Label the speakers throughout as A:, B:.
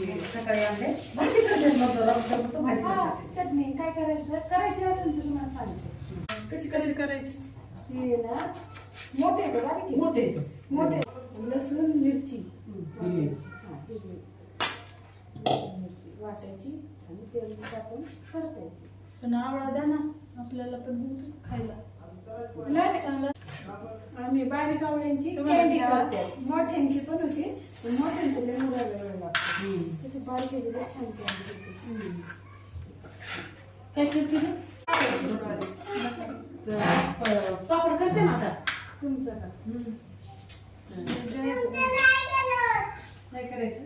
A: ते सकाळी भाजी मग भाजी
B: हा, चटणी. काय करायचं? करायची असेल तर तुम्हाला सांगते.
A: कशी कशी करायची.
B: ती ना मोठे आहे का बारीक आहे?
A: मोठे येतो
B: मोठे लसूण मिरची.
A: मिरची.
B: हा, वाटायची आणि तेल टाकून परतायची.
C: पण आवळा द्या ना आपल्याला पण खायला.
B: नाही. चांगलं आम्ही बारीक आवळ्यांची
C: तुम्हाला
B: कॅन्डी करते मोठ्यांची पण होती. पण मोठ्यांची लय मुलाला वेळ लागतो. तशी बारीक आहे लय छान कॅन्डी
C: काय करते
A: पापड करते ना आता?
B: तुमचं का?
A: काय करायचं.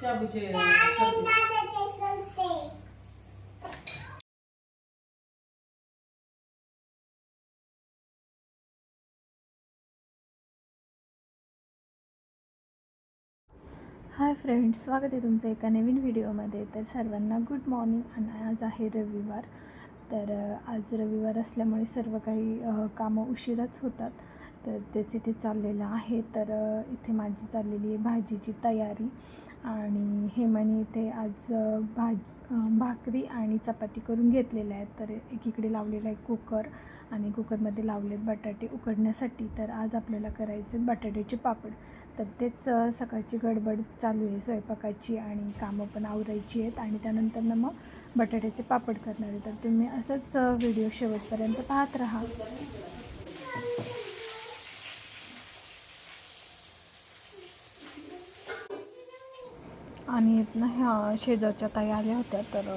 A: शाबूचे
D: हाय फ्रेंड्स स्वागत आहे तुमचं एका नवीन व्हिडिओमध्ये. तर सर्वांना गुड मॉर्निंग. आणि आज आहे रविवार. तर आज रविवार असल्यामुळे सर्व काही कामं उशिराच होतात. तर तेच इथे चाललेलं आहे. तर इथे माझी चाललेली आहे भाजीची तयारी. आणि हेमाने इथे आज भाज भाकरी आणि चपाती करून घेतलेल्या आहेत. तर एकीकडे लावलेला आहे कुकर आणि कुकरमध्ये लावले बटाटे उकडण्यासाठी. तर आज आपल्याला करायचे बटाट्याचे पापड. तर तेच सकाळची गडबड चालू आहे स्वयंपाकाची आणि कामं पण आवरायची आहेत. आणि त्यानंतर ना मग बटाट्याचे पापड करणार आहे. तर तुम्ही असंच व्हिडिओ शेवटपर्यंत पाहत राहा. आणि ना ह्या शेजारच्या ताई आल्या होत्या तर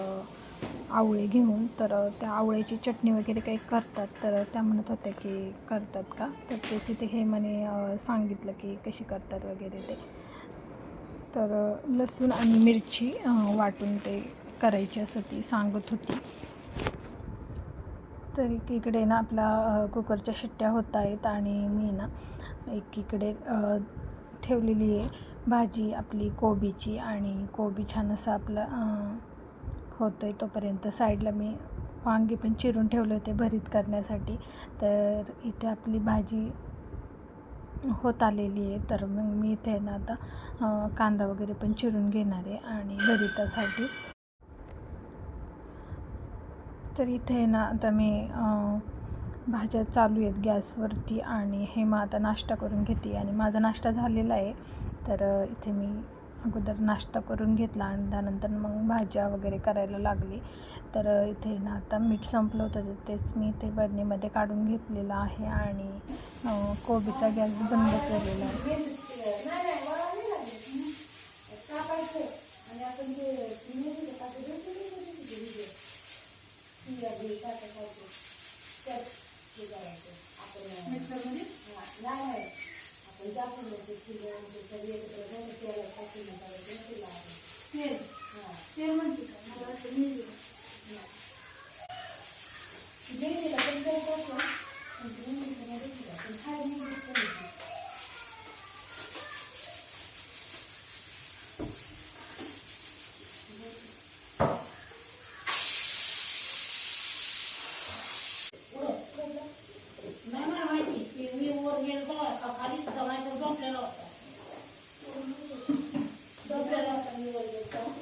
D: आवळे घेऊन तर त्या आवळ्याची चटणी वगैरे काही करतात तर त्या म्हणत होत्या की करतात का? तर ते तिथे हे म्हणे सांगितलं की कशी करतात वगैरे ते. तर लसूण आणि मिरची वाटून ते करायची असं ती सांगत होती. तर एकीकडे ना आपला कुकरच्या शिट्ट्या होत आहेत आणि मी ना एकीकडे इकडे ठेवलेली आहे. भाजी आपली कोबीची आणि कोबी छान असं आपलं होतं आहे तोपर्यंत. साईडला मी वांगी पण चिरून ठेवले होते भरीत करण्यासाठी. तर इथे आपली भाजी होत आलेली आहे. तर मग मी इथे ना आता कांदा वगैरे पण चिरून घेणार आहे आणि भरितासाठी. तर इथे ना आता मी भाज्या चालू आहेत गॅसवरती आणि हे मग आता नाश्ता करून घेते आणि माझा नाश्ता झालेला आहे. तर इथे मी अगोदर नाश्ता करून घेतला आणि त्यानंतर मग भाज्या वगैरे करायला लागली. तर इथे ना आता मीठ संपलं होतं तर तेच मी इथे बरणीमध्ये काढून घेतलेलं आहे आणि कोबीचा गॅस बंद केलेला आहे.
B: ते हे करायचं. आपण,
C: मिक्सरमध्ये
B: नाही, नाही. आपण जास्त ते एकत्र तेलात टाकून करायचं,
C: तेल तेल म्हणते का मला वाटतं मी
B: मेथीला पण पण खायला नाही. नाही
C: मला माहिती की मी वर गेलो का खाली जमायचं झोपलेला होता झोपलेला होता मी वर गेलो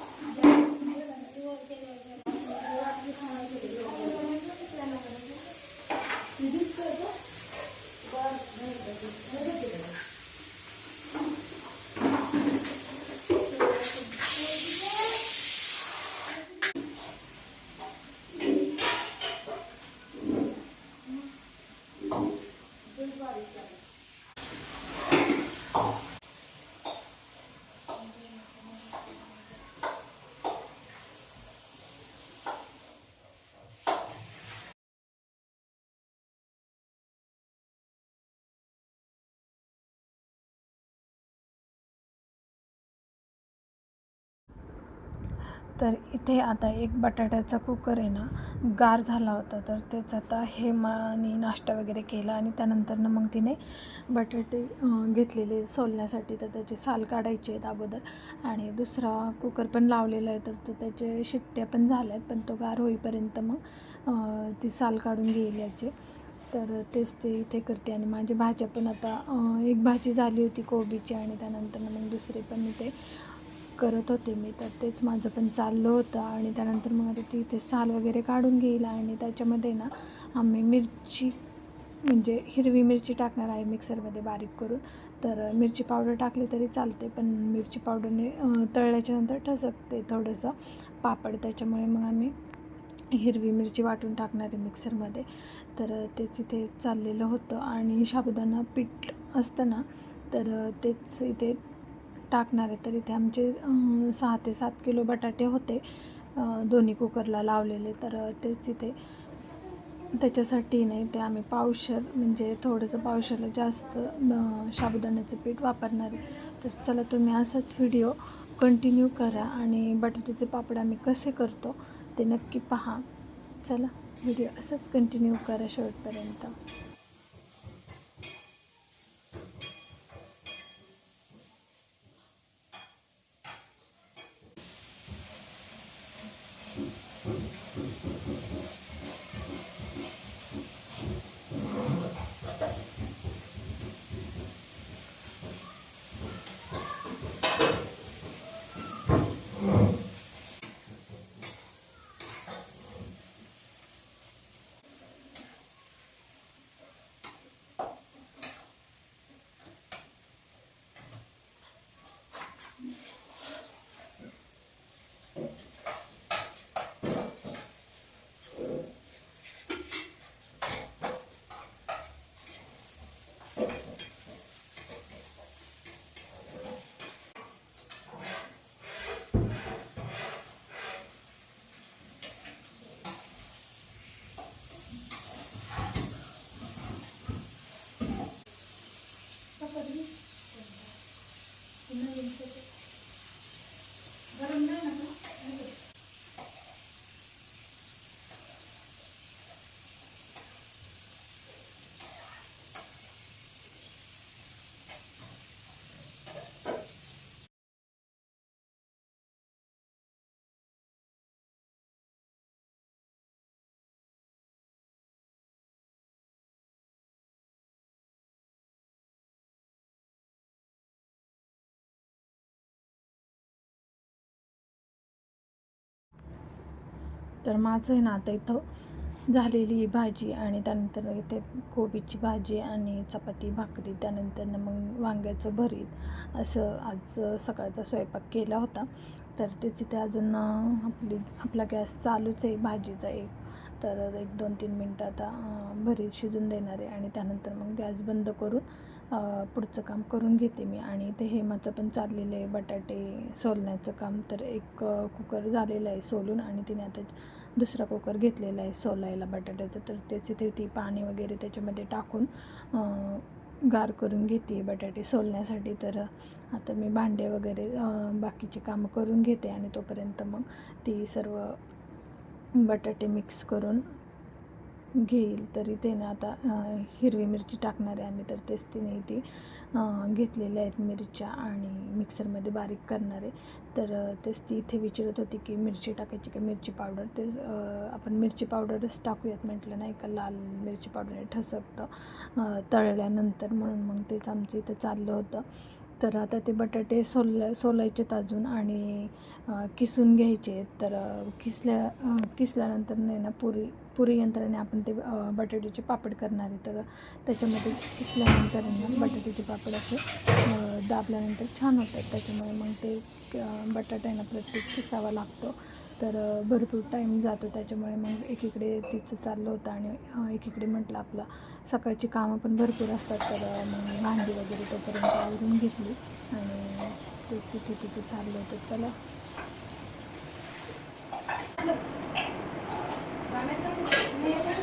D: तर इथे आता एक बटाट्याचा कुकर आहे ना गार झाला होता. तर तेच आता हेमाने नाश्ता वगैरे केला आणि त्यानंतरनं मग तिने बटाटे घेतलेले सोलण्यासाठी. तर त्याचे साल काढायचे आहेत अगोदर आणि दुसरा कुकर पण लावलेला आहे. तर तो त्याचे शिट्ट्या पण झाल्या आहेत पण तो गार होईपर्यंत मग ती साल काढून घेईल याचे. तर तेच ते इथे करते आणि माझी भाज्या पण आता एक भाजी झाली होती कोबीची आणि त्यानंतर मग दुसरी पण इथे करत होते मी तर तेच माझं पण चाललं होतं. आणि त्यानंतर मग आता ती ते साल वगैरे काढून घेईल आणि त्याच्यामध्ये ना आम्ही मिरची म्हणजे हिरवी मिरची टाकणार आहे मिक्सरमध्ये बारीक करून. तर मिरची पावडर टाकली तरी चालते पण मिरची पावडरने तळल्याच्यानंतर तळल्याच्या नंतर ठसकते थोडंसं पापड. त्याच्यामुळे मग आम्ही हिरवी मिरची वाटून टाकणार आहे मिक्सरमध्ये. तर तेच इथे चाललेलं होतं. आणि साबुदाणा पीठ असतं ना तर तेच इथे टाकणार आहे तर इथे आमचे सहा ते सात किलो बटाटे होते दोन्ही कुकरला लावलेले. तर तेच इथे त्याच्यासाठी नाही ते आम्ही पावशर म्हणजे थोडंसं पावशरला जास्त साबुदाण्याचं पीठ वापरणार आहे. तर चला तुम्ही असाच व्हिडिओ कंटिन्यू करा आणि बटाट्याचे पापड आम्ही कसे करतो ते नक्की पहा. चला व्हिडिओ असंच कंटिन्यू करा शेवटपर्यंत. तर माझं आहे ना आता इथं झालेली भाजी आणि त्यानंतर इथे कोबीची भाजी आणि चपाती भाकरी त्यानंतर मग वांग्याचं भरीत असं आज सकाळचा स्वयंपाक केला होता. तर तेच इथे अजून आपली आपला गॅस चालूच आहे भाजीचा एक. तर एक दोन तीन मिनटं आता भरीत शिजून देणार आहे आणि त्यानंतर मग गॅस बंद करून पुढचं काम करून घेते मी आणि ते हेमाचं पण चाललेलं आहे बटाटे सोलण्याचं काम. तर एक कुकर झालेलं आहे सोलून आणि तिने आता दुसरा कुकर घेतलेला आहे सोलायला बटाट्याचं. तर त्याची ते ती पाणी वगैरे त्याच्यामध्ये टाकून गार करून घेते बटाटे सोलण्यासाठी. तर आता मी भांडे वगैरे बाकीचे बाकीची कामं करून घेते आणि तोपर्यंत मग ती सर्व बटाटे मिक्स करून घेईल तरी ते ना आता हिरवी मिरची टाकणार आहे आम्ही तर तेच तिने ती घेतलेल्या आहेत मिरच्या आणि मिक्सरमध्ये बारीक करणार आहे. तर तेच ती इथे विचारत होती की मिरची टाकायची का मिरची पावडर? ते आपण मिरची पावडरच टाकूयात म्हटलं नाही का लाल मिरची पावडर ठसकतं तळल्यानंतर म्हणून मग तेच आमचं इथं चाललं होतं. तर आता ते बटाटे सोल सोलायचेत अजून आणि किसून घ्यायचे. तर किसल्या किसल्यानंतर नाही ना पुरी पुरी यंत्राने आपण ते बटाट्याचे पापड करणार आहे. तर त्याच्यामध्ये किसल्यानंतर ना बटाट्याचे पापड असे दाबल्यानंतर छान होतात. त्याच्यामुळे मग ते अं, बटाटा ना प्रत्येक किसावा लागतो. तर भरपूर टाईम जातो त्याच्यामुळे मग एकीकडे तिचं चाललं होतं आणि एकीकडे म्हटलं आपलं सकाळची कामं पण भरपूर असतात. तर मग भांडी वगैरे तोपर्यंत आवरून घेतली आणि तेच तिथे तिथे चाललं होतं. चला.
C: Gracias.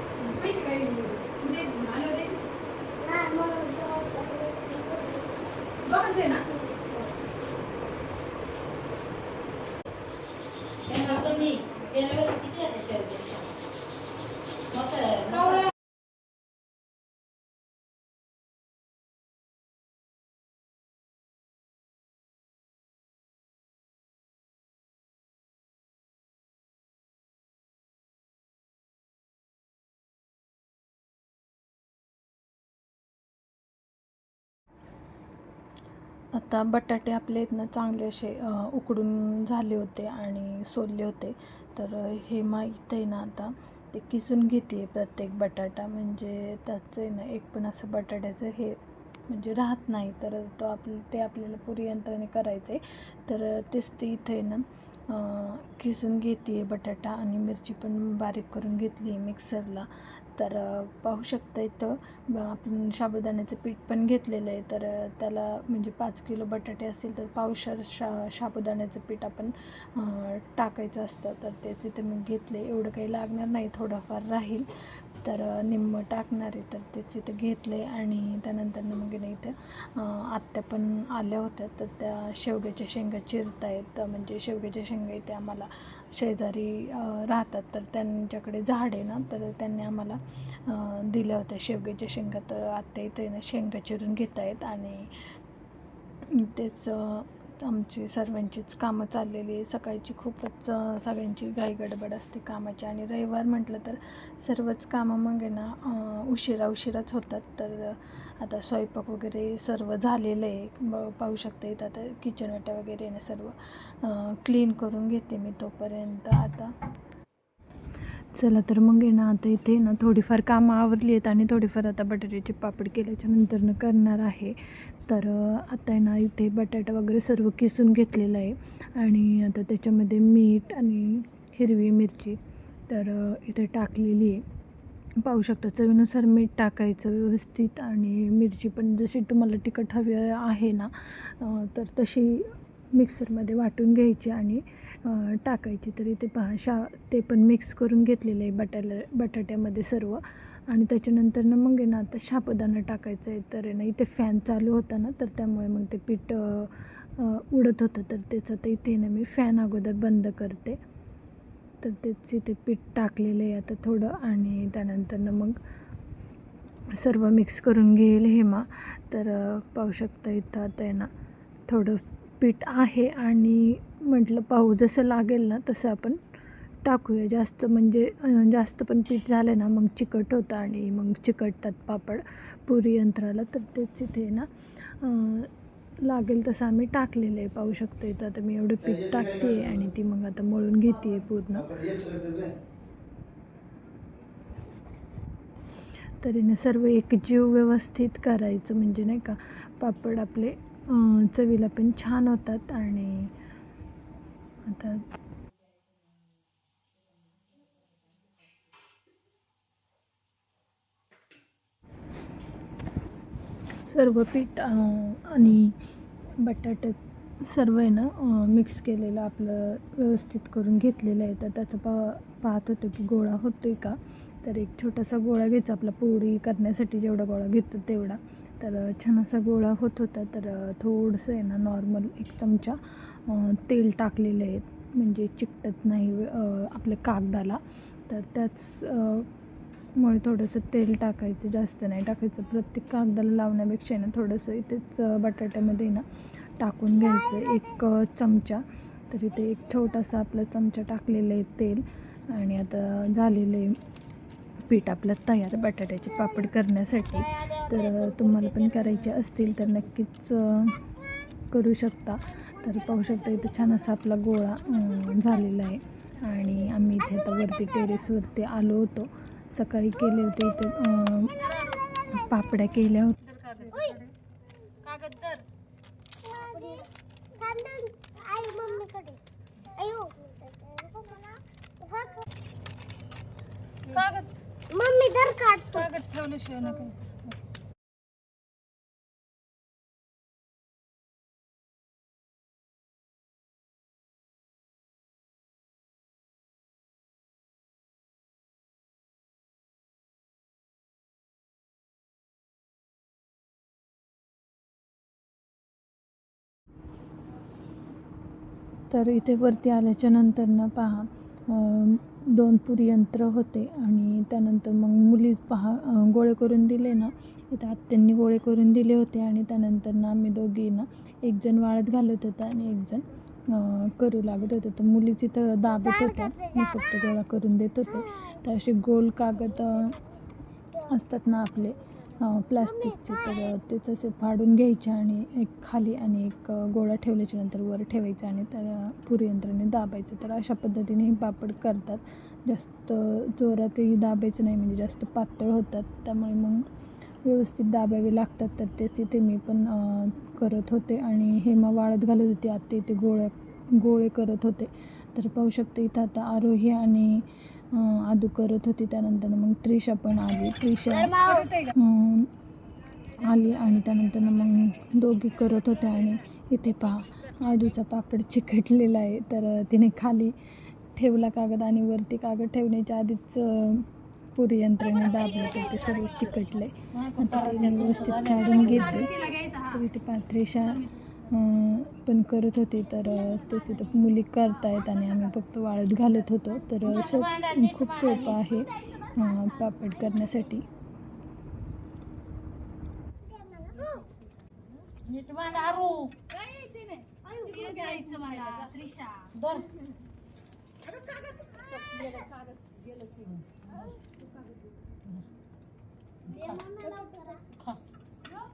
D: आता बटाटे आपले आहेत ना चांगले असे उकडून झाले होते आणि सोलले होते. तर हे मा इथं आहे ना आता ते किसून घेते आहे प्रत्येक बटाटा. म्हणजे त्याचं आहे ना एक पण असं बटाट्याचं हे म्हणजे राहत नाही. तर तो आपलं ते आपल्याला पुरी यंत्राने करायचं आहे तर तेच ते इथं आहे ना किसून घेते आहे बटाटा आणि मिरची पण बारीक करून घेतली आहे मिक्सरला. तर पाहू शकता इथं आपण साबुदाण्याचं पीठ पण घेतलेलं आहे. तर त्याला म्हणजे पाच किलो बटाटे असतील तर पावशर शा साबुदाण्याचं पीठ आपण टाकायचं असतं. तर तेच इथं मी घेतलं. आहे एवढं काही लागणार नाही. थोडंफार राहील. तर निम्म टाकणार आहे. तर तेच इथं घेतले आणि त्यानंतर मग ना इथं आत्या पण आल्या होत्या. तर त्या शेवग्याच्या शेंगा चिरतायत. म्हणजे शेवग्याच्या शेंगा इथे आम्हाला शेजारी राहतात. तर त्यांच्याकडे झाड आहे ना तर त्यांनी आम्हाला दिल्या होत्या शेवग्याच्या शेंगा. तर आत्ता इथे ना शेंगा चिरून घेत आहेत आणि तेच आमची सर्वांचीच कामं चाललेली आहे. सकाळची खूपच सगळ्यांची घाई गडबड असते कामाची. आणि रविवार म्हटलं तर सर्वच कामं मग आहे ना उशिरा उशिराच होतात. तर आता स्वयंपाक वगैरे सर्व झालेलं आहे. ब पाहू शकता इथं आता किचन वाट्या वगैरे आहे ना सर्व क्लीन करून घेते मी तोपर्यंत. आता चला तर मग आहे ना आता इथे ना थोडीफार कामं आवरली आहेत आणि थोडीफार आता बटाट्याचे पापड केल्याच्या नंतरनं करणार आहे. तर आता आहे ना इथे बटाटा वगैरे सर्व किसून घेतलेलं आहे. आणि आता त्याच्यामध्ये मीठ आणि हिरवी मिरची तर इथे टाकलेली आहे. पाहू शकता चवीनुसार मीठ टाकायचं व्यवस्थित आणि मिरची पण जशी तुम्हाला तिखट हवी आहे ना तर तशी मिक्सरमध्ये वाटून घ्यायची आणि टाकायची. तर इथे पहा शा ते पण मिक्स करून घेतलेलं आहे बटाट्या बटाट्यामध्ये सर्व. आणि त्याच्यानंतर ना मग आहे ना आता साबुदाणा टाकायचं आहे. तर आहे ना इथे फॅन चालू होता ना तर त्यामुळे मग ते पीठ उडत होतं. तर त्याचं तर इथे ना मी फॅन अगोदर बंद करते. तर तेच इथे पीठ टाकलेलं आहे आता थोडं. आणि त्यानंतरनं मग सर्व मिक्स करून घेईल हेमा तर पाहू शकता इथं आता आहे ना थोडं पीठ आहे. आणि म्हटलं पाहू जसं लागेल ना तसं आपण टाकूया. जास्त म्हणजे जास्त पण पीठ झालं ना मग चिकट होतं आणि मग चिकटतात पापड पुरी यंत्राला तर तेच इथे ना लागेल तसं आम्ही टाकलेलं आहे. पाहू शकतो इथं आता मी एवढं पीठ टाकते आहे आणि ती मग आता मळून घेते आहे पूर्ण. तरीने सर्व एकजीव व्यवस्थित करायचं म्हणजे नाही का पापड आपले चवीला पण छान होतात आणि आता सर्व पीठ आणि बटाट्यात सर्व आहे ना मिक्स केलेलं आपलं व्यवस्थित करून घेतलेलं आहे. तर त्याचं पा पाहत होतो की गोळा होतो आहे का? तर एक छोटासा गोळा घ्यायचा. आपला पोळी करण्यासाठी जेवढा गोळा घेतो तेवढा. तर छान असा गोळा होत होता. तर थोडंसं आहे ना नॉर्मल एक चमचा तेल टाकलेलं आहे. म्हणजे चिकटत नाही आपल्या कागदाला. तर त्याच मुळे थोडंसं तेल टाकायचं जास्त नाही टाकायचं. प्रत्येक कागदाला लावण्यापेक्षा ना थोडंसं इथेच बटाट्यामध्ये ना टाकून घ्यायचं. एक चमचा. तर इथे एक छोटासा आपला चमचा टाकलेलं आहे तेल. आणि आता झालेलं आहे पीठ आपलं तयार बटाट्याचे पापड करण्यासाठी. तर तुम्हाला पण करायचे असतील तर नक्कीच करू शकता. तर पाहू शकता इथं छान असा आपला गोळा झालेला आहे. आणि आम्ही इथे आता वरती टेरेसवरती आलो होतो. सकाळी केले होते इथे पापड्या केल्या होत्या
C: कागद तर कागद
B: मम्मी दर काढतो.
C: कागद ठेवल्याशिवाय नका.
D: तर इथे वरती आल्याच्यानंतर ना पहा दोन पुरी यंत्र होते आणि त्यानंतर मग मुली पहा गोळे करून दिले ना इथं आत्यांनी गोळे करून दिले होते आणि त्यानंतर ना आम्ही दोघी ना एक जण वाळत घालत होता आणि एक जण अं, करू लागत होते. तर मुलीच इथं दाबत होत्या मी फक्त गोळा करून देत होते. तर असे गोल कागद असतात ना आपले प्लास्टिकचे तर तेच असे फाडून घ्यायचे आणि एक खाली आणि एक गोळा ठेवल्याच्या नंतर वर ठेवायचं आणि त्या पुरी यंत्राने दाबायचं. तर अशा पद्धतीने हे पापड करतात. जास्त जोरातही दाबायचं नाही म्हणजे जास्त पातळ होतात. त्यामुळे मग व्यवस्थित दाबावे लागतात. तर तेच इथे मी पण करत होते आणि हेमा वाळत घालत होती. आत्ते इथे गोळ्या गोळे करत होते. तर पाहू शकते इथं आता आरोही आणि आदू करत होती त्यानंतर. मग त्रिशा पण आली. त्रिशा आली आणि त्यानंतर मग दोघी करत होत्या आणि इथे पहा आदूचा पापड चिकटलेला आहे. तर तिने खाली ठेवला कागद आणि वरती कागद ठेवण्याच्या आधीच पुरी यंत्रणेने दाबलं तर ते सर्व चिकटले. आता व्यवस्थित काढून घेते. तर इथे पात्रेशा पण करत होते तर तेच इथं मुली करतायत आणि आम्ही फक्त वाळत घालत होतो. तर सोप खूप सोपं आहे पापड करण्यासाठी.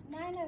C: नाही नाही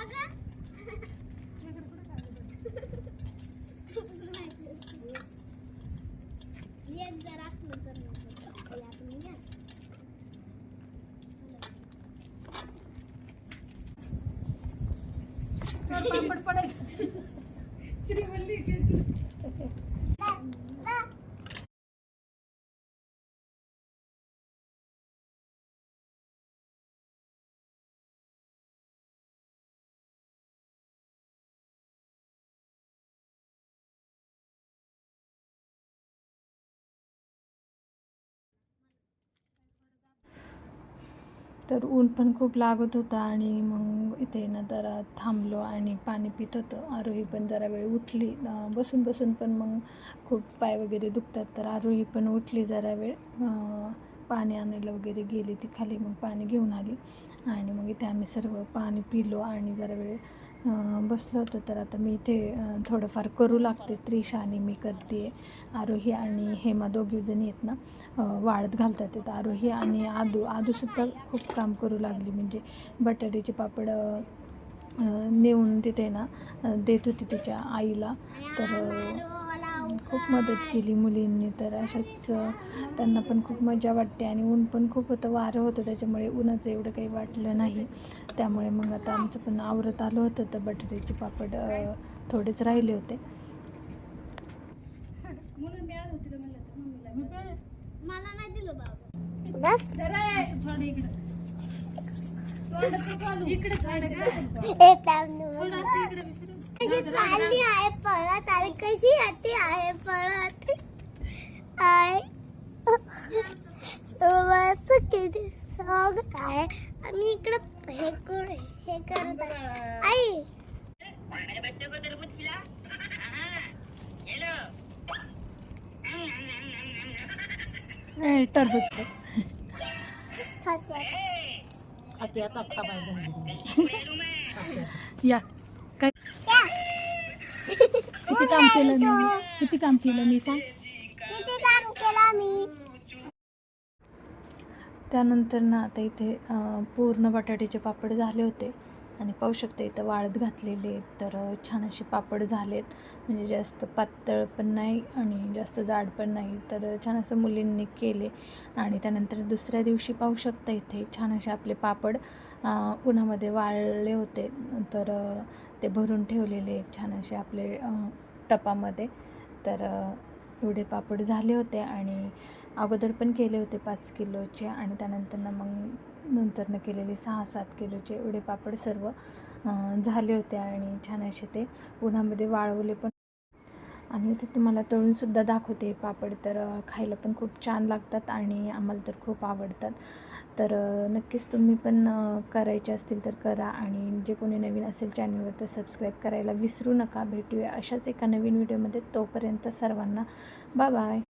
C: Aga? तर
D: ऊन पण खूप लागत होतं आणि मग इथे ना जरा थांबलो आणि पाणी पित होतं. आरोही पण जरा वेळ उठली. बसून बसून पण मग खूप पाय वगैरे दुखतात तर आरोही पण उठली जरा वेळ. पाणी आणायला वगैरे गेली ती खाली मग पाणी घेऊन आली. आणि मग इथे आम्ही सर्व पाणी पिलो आणि जरा वेळ बसलो होतो. तर आता मी इथे थोडंफार करू लागते. त्रिशा आणि मी करते आरोही आणि हेमा दोघीजणी आहेत ना वाळत घालतात आहेत आरोही आणि आदू. आदूसुद्धा खूप काम करू लागली. म्हणजे बटाट्याचे पापड नेऊन तिथे ना देत होती तिच्या आईला. तर खूप मदत केली मुलींनी तर अशाच त्यांना पण खूप मजा वाटते आणि ऊन पण खूप होतं वारं होतं त्याच्यामुळे उन्हाचं एवढं काही वाटलं नाही. त्यामुळे मग आता आमचं पण आवरत आलं होतं तर बटाट्याचे पापड थोडेच राहिले होते.
B: मला नाही दिलं बाबा.
E: चालली आहे पळत आणि कशी येते आहे पळत आहे मस्त किती आहे. आम्ही इकडं हे कर हे करत आहे. आई.
D: टरबूज.
E: खाते.
F: आता
D: या काय किती काम केलं मी किती काम केलं मी सांग.
E: किती काम केलं मी?
D: त्यानंतर ना आता इथे पूर्ण बटाट्याचे पापड झाले होते. आणि पाहू शकता इथं वाळत घातलेले आहेत. तर छान असे पापड झालेत. म्हणजे जास्त पातळ पण नाही आणि जास्त जाड पण नाही. तर छान असं मुलींनी केले. आणि त्यानंतर दुसऱ्या दिवशी पाहू शकता इथे छान असे आपले पापड अं, उन्हामध्ये वाळले होते. तर ते भरून ठेवलेले आहेत. छान असे आपले टपामध्ये. तर एवढे पापड झाले होते आणि अगोदर पण केले होते पाच किलोचे आणि त्यानंतरनं मग नंतरनं केलेले सहा सात किलोचे एवढे पापड सर्व झाले होते आणि छान असे ते उन्हामध्ये वाळवले पण. आणि ते तुम्हाला तळूनसुद्धा दाखवते पापड. तर खायला पण खूप छान लागतात आणि आम्हाला तर खूप आवडतात. तर नक्कीच तुम्ही पण करायचे असतील तर करा आणि जे कोणी नवीन असेल चॅनलवर तर सबस्क्राईब करायला विसरू नका. भेटूया अशाच एका नवीन व्हिडिओमध्ये. तोपर्यंत सर्वांना बाय बाय.